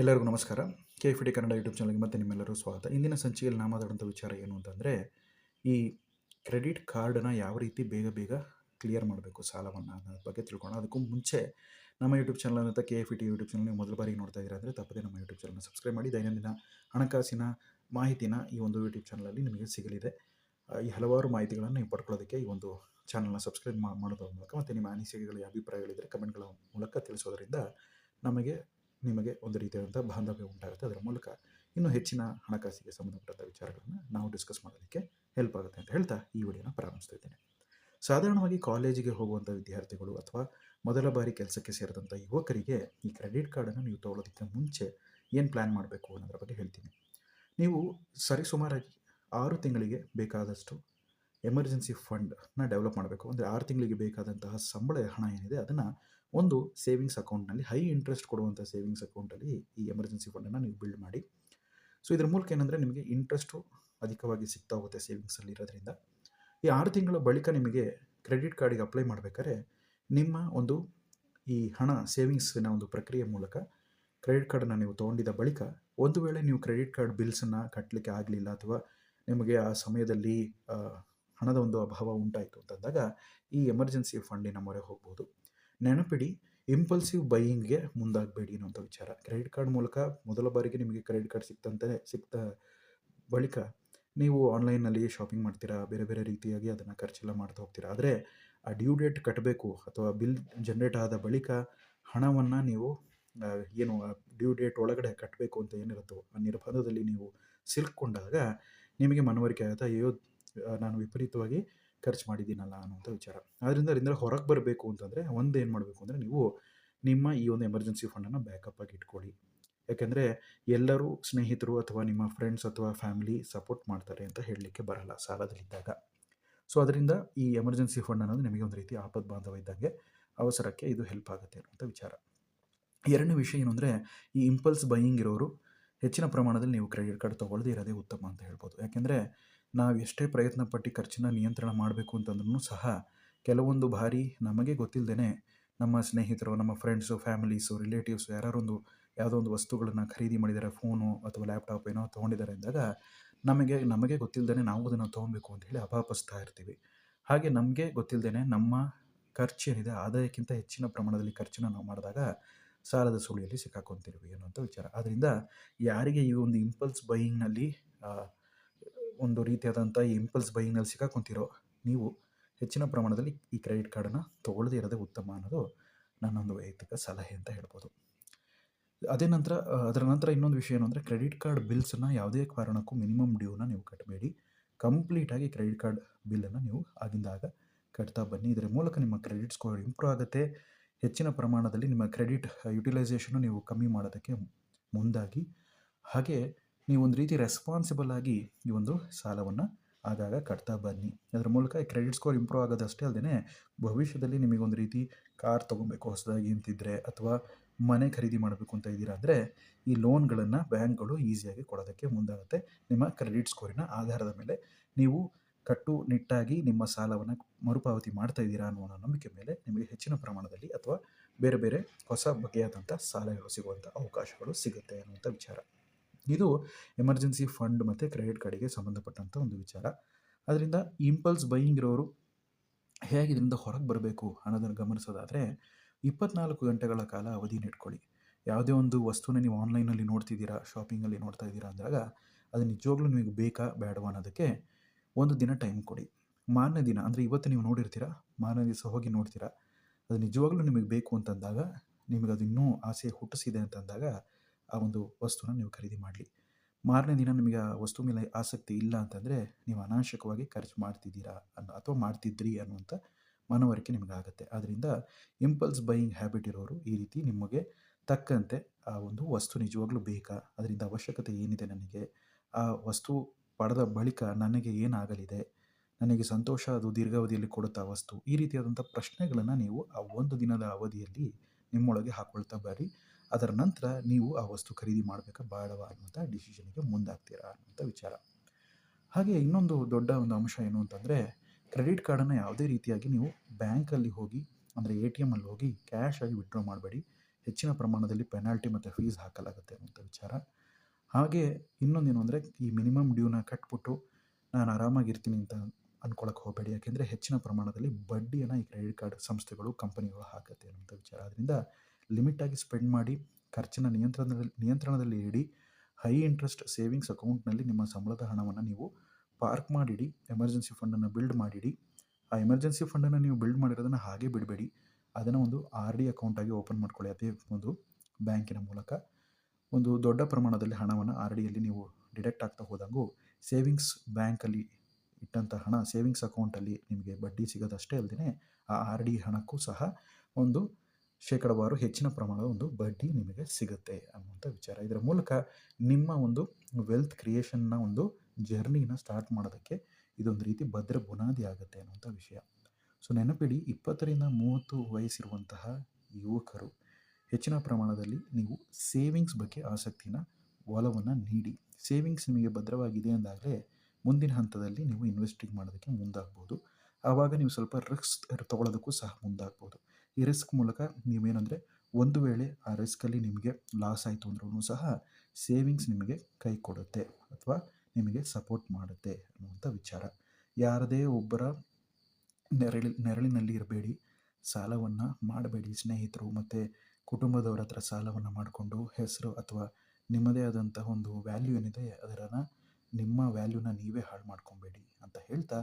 ಎಲ್ಲರಿಗೂ ನಮಸ್ಕಾರ. K F D Kannada YouTube ಚಾನಲ್ಗೆ ಮತ್ತೆ ನಿಮ್ಮೆಲ್ಲರೂ ಸ್ವಾಗತ. ಇಂದಿನ ಸಂಚಿಕೆಯಲ್ಲಿ ನಾವು ಮಾತಾಡುವಂಥ ವಿಚಾರ ಏನು ಅಂತಂದರೆ, ಈ ಕ್ರೆಡಿಟ್ ಕಾರ್ಡನ್ನು ಯಾವ ರೀತಿ ಬೇಗ ಬೇಗ ಕ್ಲಿಯರ್ ಮಾಡಬೇಕು ಸಾಲವನ್ನು ಅನ್ನೋದ್ರ ಬಗ್ಗೆ ತಿಳ್ಕೊಳ್ಳೋಣ. ಅದಕ್ಕೂ ಮುಂಚೆ ನಮ್ಮ ಯೂಟ್ಯೂಬ್ ಚಾನಲ್ ಅಂತ K F T YouTube channel ನೀವು ಮೊದಲ ಬಾರಿಗೆ ನೋಡ್ತಾ ಇದ್ದೀರಾ ಅಂದರೆ ತಪ್ಪದೇ ನಮ್ಮ ಯೂಟ್ಯೂಬ್ ಚಾನಲ್ನ ಸಬ್ಸ್ಕ್ರೈಬ್ ಮಾಡಿ. ದೈನಂದಿನ ಹಣಕಾಸಿನ ಮಾಹಿತಿನ ಈ ಒಂದು ಯೂಟ್ಯೂಬ್ ಚಾನಲಲ್ಲಿ ನಿಮಗೆ ಸಿಗಲಿದೆ. ಈ ಹಲವಾರು ಮಾಹಿತಿಗಳನ್ನು ನೀವು ಪಡ್ಕೊಳ್ಳೋದಕ್ಕೆ ಈ ಒಂದು ಚಾನಲ್ನ ಸಬ್ಸ್ಕ್ರೈಬ್ ಮಾಡೋದ್ರ ಮೂಲಕ ಮತ್ತು ನಿಮ್ಮ ಅನಿಸಿಕೆಗಳು ಅಭಿಪ್ರಾಯಗಳಿದ್ದರೆ ಕಮೆಂಟ್ಗಳ ಮೂಲಕ ತಿಳಿಸೋದರಿಂದ ನಮಗೆ ನಿಮಗೆ ಒಂದು ರೀತಿಯಾದಂಥ ಬಾಂಧವ್ಯ ಉಂಟಾಗುತ್ತೆ. ಅದರ ಮೂಲಕ ಇನ್ನೂ ಹೆಚ್ಚಿನ ಹಣಕಾಸಿಗೆ ಸಂಬಂಧಪಟ್ಟಂಥ ವಿಚಾರಗಳನ್ನು ನಾವು ಡಿಸ್ಕಸ್ ಮಾಡೋದಕ್ಕೆ ಹೆಲ್ಪ್ ಆಗುತ್ತೆ ಅಂತ ಹೇಳ್ತಾ ಈ ವಿಡಿಯೋನ ಪ್ರಾರಂಭಿಸ್ತಾ ಸಾಧಾರಣವಾಗಿ ಕಾಲೇಜಿಗೆ ಹೋಗುವಂಥ ವಿದ್ಯಾರ್ಥಿಗಳು ಅಥವಾ ಮೊದಲ ಬಾರಿ ಕೆಲಸಕ್ಕೆ ಸೇರಿದಂಥ ಯುವಕರಿಗೆ ಈ ಕ್ರೆಡಿಟ್ ಕಾರ್ಡನ್ನು ನೀವು ತೊಗೊಳೋದಕ್ಕೆ ಮುಂಚೆ ಏನು ಪ್ಲ್ಯಾನ್ ಮಾಡಬೇಕು ಅನ್ನೋದ್ರ ಬಗ್ಗೆ ಹೇಳ್ತೀನಿ. ನೀವು ಸರಿಸುಮಾರಾಗಿ ಆರು ತಿಂಗಳಿಗೆ ಬೇಕಾದಷ್ಟು ಎಮರ್ಜೆನ್ಸಿ ಫಂಡನ್ನ ಡೆವಲಪ್ ಮಾಡಬೇಕು. ಅಂದರೆ ಆರು ತಿಂಗಳಿಗೆ ಬೇಕಾದಂತಹ ಸಂಬಳ ಹಣ ಏನಿದೆ ಅದನ್ನು ಒಂದು ಸೇವಿಂಗ್ಸ್ ಅಕೌಂಟ್ನಲ್ಲಿ ಹೈ ಇಂಟ್ರೆಸ್ಟ್ ಕೊಡುವಂಥ ಸೇವಿಂಗ್ಸ್ ಅಕೌಂಟಲ್ಲಿ ಈ ಎಮರ್ಜೆನ್ಸಿ ಫಂಡನ್ನು ನೀವು ಬಿಲ್ಡ್ ಮಾಡಿ. ಸೊ ಇದ್ರ ಮೂಲಕ ಏನಂದರೆ ನಿಮಗೆ ಇಂಟ್ರೆಸ್ಟು ಅಧಿಕವಾಗಿ ಸಿಗ್ತಾ ಹೋಗುತ್ತೆ ಸೇವಿಂಗ್ಸಲ್ಲಿ ಇರೋದ್ರಿಂದ. ಈ ಆರು ತಿಂಗಳ ಬಳಿಕ ನಿಮಗೆ ಕ್ರೆಡಿಟ್ ಕಾರ್ಡಿಗೆ ಅಪ್ಲೈ ಮಾಡಬೇಕಾದ್ರೆ ನಿಮ್ಮ ಒಂದು ಈ ಹಣ ಸೇವಿಂಗ್ಸಿನ ಒಂದು ಪ್ರಕ್ರಿಯೆ ಮೂಲಕ ಕ್ರೆಡಿಟ್ ಕಾರ್ಡನ್ನು ನೀವು ತೊಗೊಂಡಿದ್ದ ಬಳಿಕ ಒಂದು ವೇಳೆ ನೀವು ಕ್ರೆಡಿಟ್ ಕಾರ್ಡ್ ಬಿಲ್ಸನ್ನು ಕಟ್ಟಲಿಕ್ಕೆ ಆಗಲಿಲ್ಲ ಅಥವಾ ನಿಮಗೆ ಆ ಸಮಯದಲ್ಲಿ ಹಣದ ಒಂದು ಅಭಾವ ಉಂಟಾಯಿತು ಅಂತಂದಾಗ ಈ ಎಮರ್ಜೆನ್ಸಿ ಫಂಡಿನ ಮೊರೆ ಹೋಗ್ಬೋದು. ನೆನಪಿಡಿ ಇಂಪಲ್ಸಿವ್ ಬೈಯಿಂಗ್ಗೆ ಮುಂದಾಗಬೇಡಿ ಅನ್ನೋಂಥ ವಿಚಾರ. ಕ್ರೆಡಿಟ್ ಕಾರ್ಡ್ ಮೂಲಕ ಮೊದಲ ಬಾರಿಗೆ ನಿಮಗೆ ಕ್ರೆಡಿಟ್ ಕಾರ್ಡ್ ಸಿಕ್ತಂತೆ, ಸಿಕ್ತ ಬಳಿಕ ನೀವು ಆನ್ಲೈನಲ್ಲಿ ಶಾಪಿಂಗ್ ಮಾಡ್ತೀರಾ, ಬೇರೆ ಬೇರೆ ರೀತಿಯಾಗಿ ಅದನ್ನು ಖರ್ಚೆಲ್ಲ ಮಾಡ್ತಾ ಹೋಗ್ತೀರಾ. ಆದರೆ, ಆ ಡ್ಯೂ ಡೇಟ್ ಕಟ್ಟಬೇಕು ಅಥವಾ ಬಿಲ್ ಜನ್ರೇಟ್ ಆದ ಬಳಿಕ ಹಣವನ್ನು ನೀವು ಏನು ಡ್ಯೂ ಡೇಟ್ ಒಳಗಡೆ ಕಟ್ಟಬೇಕು ಅಂತ ಏನಿರುತ್ತೋ, ಆ ನಿರ್ಬಂಧದಲ್ಲಿ ನೀವು ಸಿಲ್ಕೊಂಡಾಗ ನಿಮಗೆ ಮನವರಿಕೆ ಆಗುತ್ತೆ. ಅಯ್ಯೋ ನಾನು ವಿಪರೀತವಾಗಿ ಖರ್ಚು ಮಾಡಿದ್ದೀನಲ್ಲ ಅನ್ನೋಂಥ ವಿಚಾರ. ಆದ್ದರಿಂದ ಅದರಿಂದ ಹೊರಗೆ ಬರಬೇಕು ಅಂತಂದರೆ ಒಂದು ಏನು ಮಾಡಬೇಕು ಅಂದರೆ ನೀವು ನಿಮ್ಮ ಈ ಒಂದು ಎಮರ್ಜೆನ್ಸಿ ಫಂಡನ್ನು ಬ್ಯಾಕಪ್ ಆಗಿ ಇಟ್ಕೊಳ್ಳಿ. ಯಾಕೆಂದರೆ ಎಲ್ಲರೂ ಸ್ನೇಹಿತರು ಅಥವಾ ನಿಮ್ಮ ಫ್ರೆಂಡ್ಸ್ ಅಥವಾ ಫ್ಯಾಮಿಲಿ ಸಪೋರ್ಟ್ ಮಾಡ್ತಾರೆ ಅಂತ ಹೇಳಲಿಕ್ಕೆ ಬರಲ್ಲ ಸಾಲದಲ್ಲಿದ್ದಾಗ. ಸೊ ಅದರಿಂದ ಈ ಎಮರ್ಜೆನ್ಸಿ ಫಂಡ್ ಅನ್ನೋದು ನಿಮಗೆ ಒಂದು ರೀತಿ ಆಪದ್ ಬಾಂಧವ ಇದ್ದಂಗೆ ಅವಸರಕ್ಕೆ ಇದು ಹೆಲ್ಪ್ ಆಗುತ್ತೆ ಅನ್ನುವಂಥ ವಿಚಾರ. ಎರಡನೇ ವಿಷಯ ಏನು ಅಂದರೆ ಈ ಇಂಪಲ್ಸ್ ಬೈಯಿಂಗ್ ಇರೋರು ಹೆಚ್ಚಿನ ಪ್ರಮಾಣದಲ್ಲಿ ನೀವು ಕ್ರೆಡಿಟ್ ಕಾರ್ಡ್ ತೊಗೊಳ್ಳದೇ ಇರೋದೇ ಉತ್ತಮ ಅಂತ ಹೇಳ್ಬೋದು. ಯಾಕೆಂದರೆ ನಾವು ಎಷ್ಟೇ ಪ್ರಯತ್ನ ಪಟ್ಟು ಖರ್ಚಿನ ನಿಯಂತ್ರಣ ಮಾಡಬೇಕು ಅಂತಂದ್ರೂ ಸಹ ಕೆಲವೊಂದು ಬಾರಿ ನಮಗೆ ಗೊತ್ತಿಲ್ಲದೇ ನಮ್ಮ ಸ್ನೇಹಿತರು, ನಮ್ಮ ಫ್ರೆಂಡ್ಸು ಫ್ಯಾಮಿಲೀಸು ರಿಲೇಟಿವ್ಸು ಯಾರೊಂದು ಯಾವುದೋ ಒಂದು ವಸ್ತುಗಳನ್ನು ಖರೀದಿ ಮಾಡಿದ್ದಾರೆ ಫೋನು ಅಥವಾ ಲ್ಯಾಪ್ಟಾಪ್ ಏನೋ ತೊಗೊಂಡಿದ್ದಾರೆ ಅಂದಾಗ ನಮಗೆ ನಮಗೆ ಗೊತ್ತಿಲ್ಲದೇ ನಾವು ಅದನ್ನು ತೊಗೊಬೇಕು ಅಂತ ಹೇಳಿ ಅಪಾಪಿಸ್ತಾ ಇರ್ತೀವಿ. ಹಾಗೆ ನಮಗೆ ಗೊತ್ತಿಲ್ಲದೇ ನಮ್ಮ ಖರ್ಚು ಏನಿದೆ ಆದಾಯಕ್ಕಿಂತ ಹೆಚ್ಚಿನ ಪ್ರಮಾಣದಲ್ಲಿ ಖರ್ಚನ್ನು ನಾವು ಮಾಡಿದಾಗ ಸಾಲದ ಸುಳಿಯಲ್ಲಿ ಸಿಕ್ಕಾಕೊತಿರ್ವಿ ಅನ್ನೋಂಥ ವಿಚಾರ. ಆದ್ದರಿಂದ ಯಾರಿಗೆ ಈ ಒಂದು ಇಂಪಲ್ಸ್ ಬೈಯಿಂಗ್ನಲ್ಲಿ ಒಂದು ರೀತಿಯಾದಂಥ ಇಂಪಲ್ಸ್ ಬೈಯಿಂಗ್ನಲ್ಲಿ ಸಿಕ್ಕಾಕೊಂತಿರೋ ನೀವು ಹೆಚ್ಚಿನ ಪ್ರಮಾಣದಲ್ಲಿ ಈ ಕ್ರೆಡಿಟ್ ಕಾರ್ಡನ್ನು ತೊಗೊಳ್ಳದೇ ಇರೋದೇ ಉತ್ತಮ ಅನ್ನೋದು ನನ್ನೊಂದು ವೈಯಕ್ತಿಕ ಸಲಹೆ ಅಂತ ಹೇಳ್ಬೋದು. ಅದೇ ನಂತರ ಅದರ ನಂತರ ಇನ್ನೊಂದು ವಿಷಯ ಏನು ಕ್ರೆಡಿಟ್ ಕಾರ್ಡ್ ಬಿಲ್ಸನ್ನು ಯಾವುದೇ ಕಾರಣಕ್ಕೂ ಮಿನಿಮಮ್ ಡ್ಯೂನ ನೀವು ಕಟ್ಟಬೇಡಿ ಕಂಪ್ಲೀಟಾಗಿ ಕ್ರೆಡಿಟ್ ಕಾರ್ಡ್ ಬಿಲ್ಲನ್ನು ನೀವು ಆಗಿಂದಾಗ ಕಟ್ತಾ ಬನ್ನಿ. ಇದರ ಮೂಲಕ ನಿಮ್ಮ ಕ್ರೆಡಿಟ್ ಸ್ಕೋರ್ ಇಂಪ್ರೂವ್ ಆಗುತ್ತೆ. ಹೆಚ್ಚಿನ ಪ್ರಮಾಣದಲ್ಲಿ ನಿಮ್ಮ ಕ್ರೆಡಿಟ್ ಯುಟಿಲೈಸೇಷನ್ನು ನೀವು ಕಮ್ಮಿ ಮಾಡೋದಕ್ಕೆ ಮುಂದಾಗಿ. ಹಾಗೆ ನೀವು ಒಂದು ರೀತಿ ರೆಸ್ಪಾನ್ಸಿಬಲ್ ಆಗಿ ಈ ಒಂದು ಸಾಲವನ್ನು ಆಗಾಗ ಕಟ್ತಾ ಬನ್ನಿ. ಅದರ ಮೂಲಕ ಕ್ರೆಡಿಟ್ ಸ್ಕೋರ್ ಇಂಪ್ರೂವ್ ಆಗೋದಷ್ಟೇ ಅಲ್ಲದೆ ಭವಿಷ್ಯದಲ್ಲಿ ನಿಮಗೊಂದು ರೀತಿ ಕಾರ್ ತೊಗೊಬೇಕು, ಹೊಸದಾಗಿ ಅಂತಿದ್ದರೆ ಅಥವಾ ಮನೆ ಖರೀದಿ ಮಾಡಬೇಕು ಅಂತ ಇದ್ದೀರಾ ಅಂದರೆ ಈ ಲೋನ್ಗಳನ್ನು ಬ್ಯಾಂಕ್ಗಳು ಈಸಿಯಾಗಿ ಕೊಡೋದಕ್ಕೆ ಮುಂದಾಗುತ್ತೆ. ನಿಮ್ಮ ಕ್ರೆಡಿಟ್ ಸ್ಕೋರಿನ ಆಧಾರದ ಮೇಲೆ ನೀವು ಕಟ್ಟುನಿಟ್ಟಾಗಿ ನಿಮ್ಮ ಸಾಲವನ್ನು ಮರುಪಾವತಿ ಮಾಡ್ತಾ ಇದ್ದೀರಾ ಅನ್ನೋ ನಂಬಿಕೆ ಮೇಲೆ ನಿಮಗೆ ಹೆಚ್ಚಿನ ಪ್ರಮಾಣದಲ್ಲಿ ಅಥವಾ ಬೇರೆ ಬೇರೆ ಹೊಸ ಬಗೆಯಾದಂಥ ಸಾಲಗಳು ಸಿಗುವಂಥ ಅವಕಾಶಗಳು ಸಿಗುತ್ತೆ ಅನ್ನುವಂಥ ವಿಚಾರ. ಇದು ಎಮರ್ಜೆನ್ಸಿ ಫಂಡ್ ಮತ್ತು ಕ್ರೆಡಿಟ್ ಕಾರ್ಡಿಗೆ ಸಂಬಂಧಪಟ್ಟಂಥ ಒಂದು ವಿಚಾರ. ಅದರಿಂದ ಇಂಪಲ್ಸ್ ಬೈಯಿಂಗ್ ಇರೋರು ಹೇಗೆ ಇದರಿಂದ ಹೊರಗೆ ಬರಬೇಕು ಅನ್ನೋದನ್ನು ಗಮನಿಸೋದಾದರೆ ಇಪ್ಪತ್ನಾಲ್ಕು ಗಂಟೆಗಳ ಕಾಲ ಅವಧಿನ ಇಟ್ಕೊಳ್ಳಿ. ಯಾವುದೇ ಒಂದು ವಸ್ತುನ ನೀವು ಆನ್ಲೈನಲ್ಲಿ ನೋಡ್ತಿದ್ದೀರಾ, ಶಾಪಿಂಗಲ್ಲಿ ನೋಡ್ತಾ ಇದ್ದೀರಾ ಅಂದಾಗ ಅದು ನಿಜವಾಗ್ಲೂ ನಿಮಗೆ ಬೇಕಾ ಬೇಡವಾ ಅನ್ನೋದಕ್ಕೆ ಒಂದು ದಿನ ಟೈಮ್ ಕೊಡಿ. ಮಾರನೇ ದಿನ ಅಂದರೆ ಇವತ್ತು ನೀವು ನೋಡಿರ್ತೀರಾ, ಮಾರನೇ ದಿವಸ ಹೋಗಿ ನೋಡ್ತೀರಾ, ಅದು ನಿಜವಾಗ್ಲೂ ನಿಮಗೆ ಬೇಕು ಅಂತಂದಾಗ, ನಿಮಗೆ ಅದು ಇನ್ನೂ ಆಸೆ ಹುಟ್ಟಿಸಿದೆ ಅಂತಂದಾಗ ಆ ಒಂದು ವಸ್ತುನ ನೀವು ಖರೀದಿ ಮಾಡಲಿ. ಮಾರನೇ ದಿನ ನಿಮಗೆ ಆ ವಸ್ತು ಮೇಲೆ ಆಸಕ್ತಿ ಇಲ್ಲ ಅಂತಂದರೆ ನೀವು ಅನಾವಶ್ಯಕವಾಗಿ ಖರ್ಚು ಮಾಡ್ತಿದ್ದೀರಾ ಅನ್ನೋ ಅಥವಾ ಮಾಡ್ತಿದ್ರಿ ಅನ್ನುವಂಥ ಮನವರಿಕೆ ನಿಮಗಾಗುತ್ತೆ ಆದ್ದರಿಂದ ಇಂಪಲ್ಸ್ ಬೈಯಿಂಗ್ ಹ್ಯಾಬಿಟ್ ಇರೋರು ಈ ರೀತಿ ನಿಮಗೆ ತಕ್ಕಂತೆ ಆ ಒಂದು ವಸ್ತು ನಿಜವಾಗ್ಲೂ ಬೇಕಾ? ಅದರಿಂದ ಅವಶ್ಯಕತೆ ಏನಿದೆ ನನಗೆ? ಆ ವಸ್ತು ಪಡೆದ ಬಳಿಕ ನನಗೆ ಏನಾಗಲಿದೆ? ನನಗೆ ಸಂತೋಷ ಅದು ದೀರ್ಘಾವಧಿಯಲ್ಲಿ ಕೊಡುತ್ತಾ ವಸ್ತು? ಈ ರೀತಿಯಾದಂಥ ಪ್ರಶ್ನೆಗಳನ್ನು ನೀವು ಆ ಒಂದು ದಿನದ ಅವಧಿಯಲ್ಲಿ ನಿಮ್ಮೊಳಗೆ ಹಾಕ್ಕೊಳ್ತಾ ಬರ್ರಿ. ಅದರ ನಂತರ ನೀವು ಆ ವಸ್ತು ಖರೀದಿ ಮಾಡಬೇಕಾ ಬೇಡವಾ ಅನ್ನುವಂಥ ಡಿಸಿಷನ್ಗೆ ಮುಂದಾಗ್ತೀರಾ ಅನ್ನುವಂಥ ವಿಚಾರ. ಹಾಗೆ ಇನ್ನೊಂದು ದೊಡ್ಡ ಒಂದು ಅಂಶ ಏನು ಅಂತಂದರೆ ಕ್ರೆಡಿಟ್ ಕಾರ್ಡನ್ನು ಯಾವುದೇ ರೀತಿಯಾಗಿ ನೀವು ಬ್ಯಾಂಕಲ್ಲಿ ಹೋಗಿ, ಅಂದರೆ ಎ ಟಿ ಎಮ್ಮಲ್ಲಿ ಹೋಗಿ ಕ್ಯಾಶ್ ಆಗಿ ವಿಡ್ರಾ ಮಾಡಬೇಡಿ. ಹೆಚ್ಚಿನ ಪ್ರಮಾಣದಲ್ಲಿ ಪೆನಾಲ್ಟಿ ಮತ್ತು ಫೀಸ್ ಹಾಕಲಾಗುತ್ತೆ ಅನ್ನುವಂಥ ವಿಚಾರ. ಹಾಗೆ ಇನ್ನೊಂದೇನು ಅಂದರೆ, ಈ ಮಿನಿಮಮ್ ಡ್ಯೂನ ಕಟ್ಬಿಟ್ಟು ನಾನು ಆರಾಮಾಗಿರ್ತೀನಿ ಅಂತ ಅಂದ್ಕೊಳಕ್ಕೆ ಹೋಗಬೇಡಿ. ಯಾಕೆಂದರೆ ಹೆಚ್ಚಿನ ಪ್ರಮಾಣದಲ್ಲಿ ಬಡ್ಡಿಯನ್ನು ಈ ಕ್ರೆಡಿಟ್ ಕಾರ್ಡ್ ಸಂಸ್ಥೆಗಳು ಕಂಪನಿಗಳು ಹಾಕುತ್ತೆ ಅನ್ನುವಂಥ ವಿಚಾರ. ಅದರಿಂದ ಲಿಮಿಟಾಗಿ ಸ್ಪೆಂಡ್ ಮಾಡಿ ಖರ್ಚಿನ ನಿಯಂತ್ರಣದಲ್ಲಿ ನಿಯಂತ್ರಣದಲ್ಲಿ ಇಡಿ. ಹೈ ಇಂಟ್ರೆಸ್ಟ್ ಸೇವಿಂಗ್ಸ್ ಅಕೌಂಟ್ನಲ್ಲಿ ನಿಮ್ಮ ಸಂಬಳದ ಹಣವನ್ನು ನೀವು ಪಾರ್ಕ್ ಮಾಡಿಡಿ. ಎಮರ್ಜೆನ್ಸಿ ಫಂಡನ್ನು ಬಿಲ್ಡ್ ಮಾಡಿಡಿ. ಆ ಎಮರ್ಜೆನ್ಸಿ ಫಂಡನ್ನು ನೀವು ಬಿಲ್ಡ್ ಮಾಡಿರೋದನ್ನು ಹಾಗೆ ಬಿಡಬೇಡಿ. ಅದನ್ನು ಒಂದು ಆರ್ ಡಿ ಅಕೌಂಟಾಗಿ ಓಪನ್ ಮಾಡ್ಕೊಳ್ಳಿ. ಅದೇ ಒಂದು ಬ್ಯಾಂಕಿನ ಮೂಲಕ. ಒಂದು ದೊಡ್ಡ ಪ್ರಮಾಣದಲ್ಲಿ ಹಣವನ್ನು ಆರ್ ಡಿಯಲ್ಲಿ ನೀವು ಡಿಡೆಕ್ಟ್ ಆಗ್ತಾ ಹೋದಾಗೂ ಸೇವಿಂಗ್ಸ್ ಬ್ಯಾಂಕಲ್ಲಿ ಇಟ್ಟಂಥ ಹಣ, ಸೇವಿಂಗ್ಸ್ ಅಕೌಂಟಲ್ಲಿ ನಿಮಗೆ ಬಡ್ಡಿ ಸಿಗೋದಷ್ಟೇ ಅಲ್ಲದೆ ಆ ಆರ್ ಡಿ ಹಣಕ್ಕೂ ಸಹ ಒಂದು ಶೇಕಡವಾರು ಹೆಚ್ಚಿನ ಪ್ರಮಾಣದ ಒಂದು ಬಡ್ಡಿ ನಿಮಗೆ ಸಿಗುತ್ತೆ ಅನ್ನುವಂಥ ವಿಚಾರ. ಇದರ ಮೂಲಕ ನಿಮ್ಮ ಒಂದು ವೆಲ್ತ್ ಕ್ರಿಯೇಷನ್ನ ಒಂದು ಜರ್ನಿನ ಸ್ಟಾರ್ಟ್ ಮಾಡೋದಕ್ಕೆ ಇದೊಂದು ರೀತಿ ಭದ್ರ ಬುನಾದಿ ಆಗುತ್ತೆ ಅನ್ನುವಂಥ ವಿಷಯ. ಸೊ ನೆನಪಿಡಿ ಇಪ್ಪತ್ತರಿಂದ ಮೂವತ್ತು ವಯಸ್ಸಿರುವಂತಹ ಯುವಕರು ಹೆಚ್ಚಿನ ಪ್ರಮಾಣದಲ್ಲಿ ನೀವು ಸೇವಿಂಗ್ಸ್ ಬಗ್ಗೆ ಆಸಕ್ತಿನ ಒಲವನ್ನು ನೀಡಿ. ಸೇವಿಂಗ್ಸ್ ನಿಮಗೆ ಭದ್ರವಾಗಿದೆ ಅಂದಾಗಲೇ ಮುಂದಿನ ಹಂತದಲ್ಲಿ ನೀವು ಇನ್ವೆಸ್ಟಿಂಗ್ ಮಾಡೋದಕ್ಕೆ ಮುಂದಾಗ್ಬೋದು. ಆವಾಗ ನೀವು ಸ್ವಲ್ಪ ರಿಸ್ಕ್ ತೊಗೊಳೋದಕ್ಕೂ ಸಹ ಮುಂದಾಗ್ಬೋದು. ಈ ರಿಸ್ಕ್ ಮೂಲಕ ನೀವೇನಂದರೆ ಒಂದು ವೇಳೆ ಆ ರಿಸ್ಕಲ್ಲಿ ನಿಮಗೆ ಲಾಸ್ ಆಯಿತು ಅಂದ್ರೂ ಸಹ ಸೇವಿಂಗ್ಸ್ ನಿಮಗೆ ಕೈ ಕೊಡುತ್ತೆ ಅಥವಾ ನಿಮಗೆ ಸಪೋರ್ಟ್ ಮಾಡುತ್ತೆ ಅನ್ನುವಂಥ ವಿಚಾರ. ಯಾರದೇ ಒಬ್ಬರ ನೆರಳಿ, ನೆರಳಿನಲ್ಲಿ ಇರಬೇಡಿ. ಸಾಲವನ್ನು ಮಾಡಬೇಡಿ ಸ್ನೇಹಿತರು ಮತ್ತು ಕುಟುಂಬದವರ ಹತ್ರ ಸಾಲವನ್ನು ಮಾಡಿಕೊಂಡು ಹೆಸರು ಅಥವಾ ನಿಮ್ಮದೇ ಆದಂತಹ ಒಂದು ವ್ಯಾಲ್ಯೂ ಏನಿದೆ ಅದರನ್ನು ನಿಮ್ಮ ವ್ಯಾಲ್ಯೂನ ನೀವೇ ಹಾಳು ಮಾಡ್ಕೊಬೇಡಿ ಅಂತ ಹೇಳ್ತಾ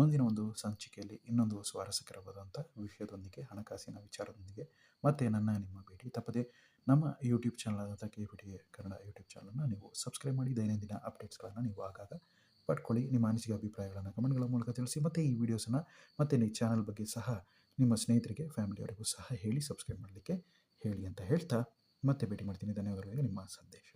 ಮುಂದಿನ ಒಂದು ಸಂಚಿಕೆಯಲ್ಲಿ ಇನ್ನೊಂದು ಸ್ವಾರಸ್ಯಕರವಾದಂಥ ವಿಷಯದೊಂದಿಗೆ, ಹಣಕಾಸಿನ ವಿಚಾರದೊಂದಿಗೆ ಮತ್ತೆ ನನ್ನ ನಿಮ್ಮ ಭೇಟಿ. ತಪ್ಪದೆ ನಮ್ಮ ಯೂಟ್ಯೂಬ್ ಚಾನಲ್ ಆದಂಥ K V T Kannada YouTube ಚಾನಲನ್ನು ನೀವು ಸಬ್ಸ್ಕ್ರೈಬ್ ಮಾಡಿ, ದೈನಂದಿನ ಅಪ್ಡೇಟ್ಸ್ಗಳನ್ನು ನೀವು ಆಗಾಗ ಪಡ್ಕೊಳ್ಳಿ. ನಿಮ್ಮ ಅನಿಸಿಕೆ, ಅಭಿಪ್ರಾಯಗಳನ್ನು ಕಮೆಂಟ್ಗಳ ಮೂಲಕ ತಿಳಿಸಿ, ಮತ್ತು ಈ ವಿಡಿಯೋಸನ್ನು ಮತ್ತು ಈ ಚಾನಲ್ ಬಗ್ಗೆ ಸಹ ನಿಮ್ಮ ಸ್ನೇಹಿತರಿಗೆ ಫ್ಯಾಮಿಲಿಯವರಿಗೂ ಸಹ ಹೇಳಿ ಸಬ್ಸ್ಕ್ರೈಬ್ ಮಾಡಲಿಕ್ಕೆ ಹೇಳಿ ಅಂತ ಹೇಳ್ತಾ ಮತ್ತೆ ಭೇಟಿ ಮಾಡ್ತೀನಿ. ಧನ್ಯವಾದಗಳಿಗೆ ನಿಮ್ಮ ಸಂದೇಶ.